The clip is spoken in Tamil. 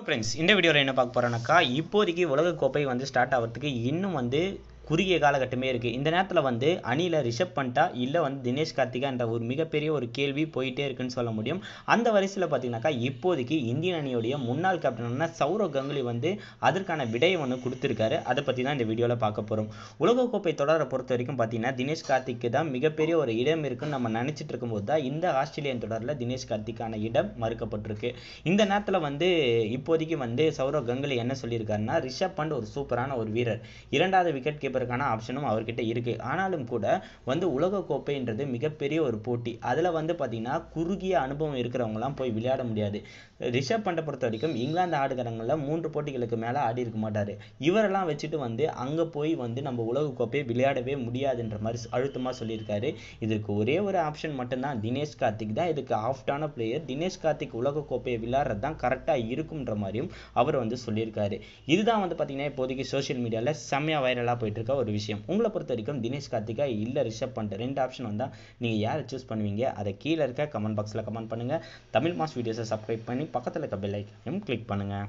ஃப்ரெண்ட்ஸ் இந்த வீடியோவில் என்ன பார்க்க போகிறோன்னாக்கா இப்போதைக்கு உலகக்கோப்பை வந்து ஸ்டார்ட் ஆகிறதுக்கு இன்னும் வந்து குறுகிய காலகட்டமே இருக்குது இந்த நேரத்தில் வந்து அணியில் ரிஷப் பண்ணிட்டா இல்லை வந்து தினேஷ் கார்த்திகா என்ற ஒரு மிகப்பெரிய ஒரு கேள்வி போயிட்டே இருக்குன்னு சொல்ல முடியும். அந்த வரிசையில் பார்த்தீங்கன்னாக்கா இப்போதைக்கு இந்தியன் அணியுடைய முன்னாள் கேப்டனான சௌரவ் கங்குலி வந்து அதற்கான விடையை ஒன்று கொடுத்துருக்காரு. அதை பற்றி தான் இந்த வீடியோவில் பார்க்க போகிறோம் உலகக்கோப்பை தொடரை பொறுத்த வரைக்கும் பார்த்தீங்கன்னா தினேஷ் கார்த்திக்கு தான் மிகப்பெரிய ஒரு இடம் இருக்குன்னு நம்ம நினச்சிட்டு இருக்கும்போது தான் இந்த ஆஸ்திரேலியன் தொடரில் தினேஷ் கார்த்திக்கான இடம் மறுக்கப்பட்டிருக்கு. இந்த நேரத்தில் வந்து இப்போதைக்கு வந்து சௌரவ் கங்குலி என்ன சொல்லியிருக்காருன்னா ரிஷப் பண்ட் ஒரு சூப்பரான ஒரு வீரர். இரண்டாவது விக்கெட் கீப்பர் கொடுப்பதற்கான ஆப்ஷனும் அவர்கிட்ட இருக்குது ஆனாலும் கூட வந்து உலக கோப்பைன்றது மிகப்பெரிய ஒரு போட்டி. அதில் வந்து பார்த்தீங்கன்னா குறுகிய அனுபவம் இருக்கிறவங்களாம் போய் விளையாட முடியாது. ரிஷப் பண்டை பொறுத்த வரைக்கும் இங்கிலாந்து ஆடுகளங்களில் மூன்று போட்டிகளுக்கு மேலே ஆடி இருக்க மாட்டார். இவரெல்லாம் வச்சுட்டு வந்து அங்கே போய் வந்து நம்ம உலக கோப்பையை விளையாடவே முடியாதுன்ற மாதிரி அழுத்தமாக சொல்லியிருக்காரு. இதற்கு ஒரே ஒரு ஆப்ஷன் மட்டும்தான். தினேஷ் கார்த்திக் தான் இதுக்கு ஆஃப்டான பிளேயர் தினேஷ் கார்த்திக் உலக கோப்பையை விளையாடுறது தான் கரெக்டாக இருக்கும்ன்ற மாதிரியும் அவர் வந்து சொல்லியிருக்காரு. இதுதான் வந்து பார்த்தீங்கன்னா இப்போதைக்கு சோஷியல் மீடியாவில் செம்மையாக வைரலாக போயிட்டு இருக்க ஒரு விஷயம். உங்களை பொறுத்த வரைக்கும் தினேஷ் கார்த்திகா இல்லை ரிஷப் பண்ட் ரெண்டு ஆப்ஷன் வந்தால் நீங்கள் யாரை சூஸ் பண்ணுவீங்க? அதை கீழே இருக்க கமெண்ட் பாக்ஸில் கமெண்ட் பண்ணுங்கள் தமிழ் மாஸ் வீடியோஸை சப்ஸ்கிரைப் பண்ணி பக்கத்தில் இருக்க பெல் ஐக்கனையும் கிளிக் பண்ணுங்கள்